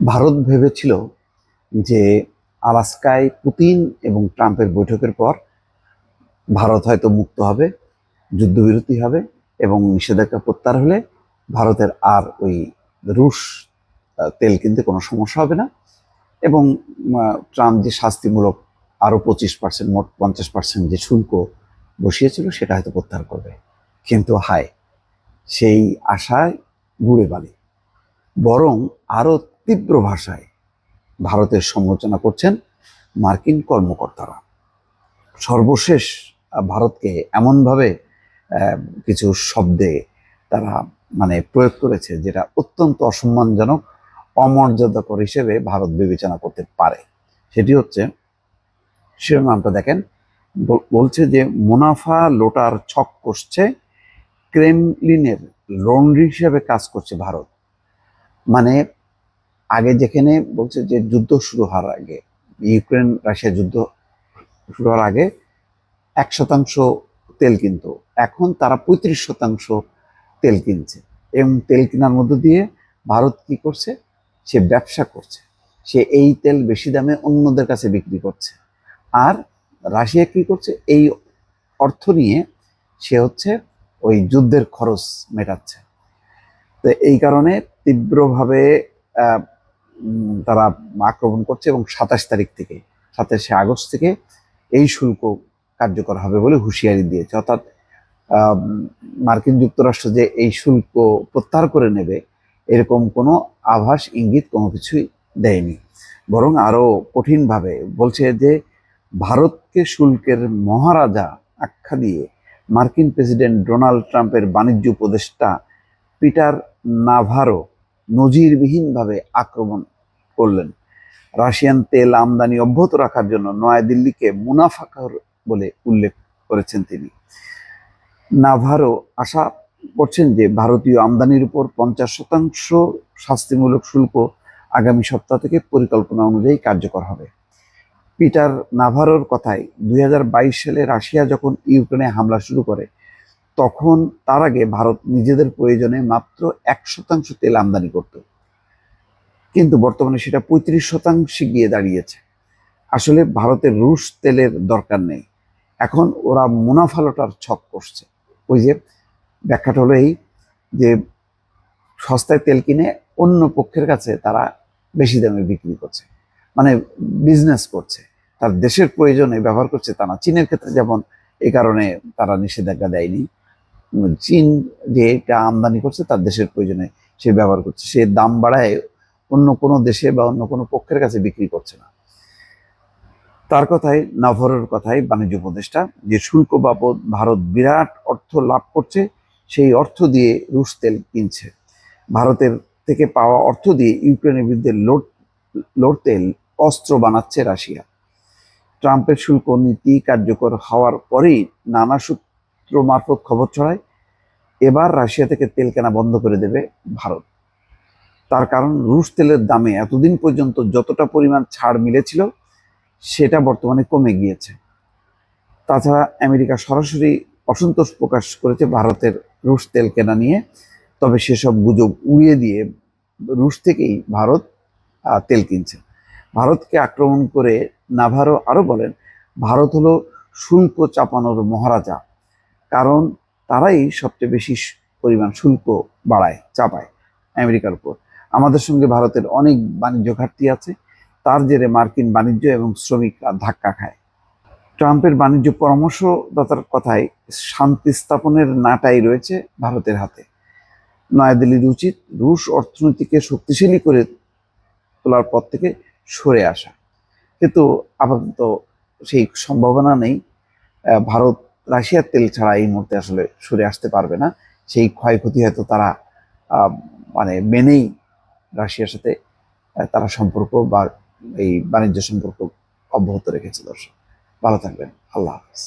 ভারত ভেবেছিল যে আলাস্কায় পুতিন এবং ট্রাম্পের বৈঠকের পর ভারত হয়তো মুক্ত হবে, যুদ্ধবিরতি হবে এবং নিষেধাজ্ঞা প্রত্যাহার হলে ভারতের আর ওই রুশ তেল কিনতে কোনো সমস্যা হবে না এবং ট্রাম্প যে শাস্তিমূলক আরও পঁচিশ পার্সেন্ট মোট পঞ্চাশ পার্সেন্ট যে শুল্ক বসিয়েছিল সেটা হয়তো প্রত্যাহার করবে। কিন্তু হায়, সেই আশায় গুড়ে বালি। বরং আরও তীব্র ভাষায় ভারতের সমালোচনা করছেন মার্কিন কর্মকর্তারা। সর্বশেষ ভারতকে এমনভাবে কিছু শব্দে তারা মানে প্রয়োগ করেছে যেটা অত্যন্ত অসম্মানজনক, অমর্যাদাকর হিসেবে ভারত বিবেচনা করতে পারে। সেটি হচ্ছে, শিরোনামটা দেখেন বলছে যে মুনাফা লোটার ছক কষছে, ক্রেমলিনের লন্ড্রি হিসেবে কাজ করছে ভারত। মানে আগে যেখানে বলছে যে যুদ্ধ শুরু হওয়ার আগে, ইউক্রেন, রাশিয়া যুদ্ধ শুরু হওয়ার আগে এক শতাংশ তেল কিনতো, এখন তারা পঁয়ত্রিশ শতাংশ তেল কিনছে। এবং তেল কেনার মধ্য দিয়ে ভারত কি করছে? সে ব্যবসা করছে। সে এই তেল বেশি দামে অন্যদের কাছে বিক্রি করছে। আর রাশিয়া কি করছে? এই অর্থ নিয়ে সে হচ্ছে ওই যুদ্ধের খরচ মেটাচ্ছে। তো এই কারণে তীব্রভাবে তারা আক্রমণ করছে এবং সাতাশ তারিখ থেকে, সাতাশে আগস্ট থেকে এই শুল্ক কার্যকর হবে বলে হুঁশিয়ারি দিয়েছে। অর্থাৎ মার্কিন যুক্তরাষ্ট্র যে এই শুল্ক প্রত্যাহার করে নেবে, এরকম কোনো আভাস, ইঙ্গিত কোনো কিছুই দেয়নি। বরং আরও কঠিনভাবে বলছে যে, ভারতকে শুল্কের মহারাজা আখ্যা দিয়ে মার্কিন প্রেসিডেন্ট ডোনাল্ড ট্রাম্পের বাণিজ্য উপদেষ্টা পিটার নাভারো নজিরবিহীনভাবে আক্রমণ করলেন। রাশিয়ান তেল আমদানি অব্যাহত রাখার জন্য নয়াদিল্লিকে মুনাফাকর বলে উল্লেখ করেছেন তিনি। নাভারো আশা করছেন যে ভারতীয় আমদানির উপর পঞ্চাশ শতাংশ শাস্তিমূলক শুল্ক আগামী সপ্তাহ থেকে পরিকল্পনা অনুযায়ী কার্যকর হবে। পিটার নাভারোর কথায়, দুই হাজার বাইশ সালে রাশিয়া যখন ইউক্রেনে হামলা শুরু করে তখন তার আগে ভারত নিজেদের প্রয়োজনে মাত্র এক শতাংশ তেল আমদানি করত। কিন্তু বর্তমানে সেটা পঁয়ত্রিশ শতাংশে গিয়ে দাঁড়িয়েছে। আসলে ভারতের রুশ তেলের দরকার নেই। এখন ওরা মুনাফা লোটার ছক করছে। ওই যে ব্যাখ্যাটা হলো এই যে সস্তায় তেল কিনে অন্য পক্ষের কাছে তারা বেশি দামে বিক্রি করছে। মানে বিজনেস করছে। তার দেশের প্রয়োজনে ব্যবহার করছে তা না। চীনের ক্ষেত্রে যেমন এই কারণে তারা নিষেধাজ্ঞা দেয়নি। চীন যে এটা আমদানি করছে, তার দেশের প্রয়োজনে সে ব্যবহার করছে। সে দাম বাড়ায় অন্য কোনো দেশে বা অন্য কোনো পক্ষের কাছে বিক্রি করছে না। তার কথায় নাভরের কথায় বাণিজ্য উপদেষ্টা, যে শুল্ক বাবদ ভারত বিরাট অর্থ লাভ করছে, সেই অর্থ দিয়ে রুশ তেল কিনছে। ভারতের থেকে পাওয়া অর্থ দিয়ে ইউক্রেনের বিরুদ্ধে লোড লড়তে অস্ত্র বানাচ্ছে রাশিয়া। ট্রাম্পের শুল্ক নীতি কার্যকর হওয়ার পরেই নানা সূত্র মারফত খবর ছড়ায়। এবার রাশিয়া থেকে তেল কেনা বন্ধ করে দেবে ভারত। তার কারণ, রুশ তেলের দামে এতদিন পর্যন্ত যতটা পরিমাণ ছাড় মিলেছিল, সেটা বর্তমানে কমে গিয়েছে। তাছাড়া আমেরিকা সরাসরি অসন্তোষ প্রকাশ করেছে ভারতের রুশ তেল কেনা নিয়ে। তবে সেসব গুজব উড়িয়ে দিয়ে রুশ থেকেই ভারত তেল কিনছে। ভারতকে আক্রমণ করে নাভারো আরও বলেন, ভারত হলো শুল্ক চাপানোর মহারাজা। কারণ তারাই সবচেয়ে বেশি পরিমাণ শুল্ক বাড়ায়, চাপায় আমেরিকার উপর। আমাদের সঙ্গে ভারতের অনেক বাণিজ্য ঘাটতি আছে। তার জেরে মার্কিন বাণিজ্য এবং শ্রমিকরা ধাক্কা খায়। ট্রাম্পের বাণিজ্য পরামর্শদাতার কথায় শান্তি স্থাপনের নাটাই রয়েছে ভারতের হাতে। নয়াদিল্লির উচিত রুশ অর্থনীতিকে শক্তিশালী করে তোলার পর থেকে সরে আসা। কিন্তু আপাতত সেই সম্ভাবনা নেই। ভারত রাশিয়ার তেল ছাড়া এই মুহূর্তে আসলে সরে আসতে পারবে না। সেই ক্ষয়ক্ষতি হয়তো তারা মানে মেনেই রাশিয়ার সাথে তারা সম্পর্ক বা এই বাণিজ্য সম্পর্ক অব্যাহত রেখেছে দর্শক। ভালো থাকবেন। আল্লাহ হাফিজ।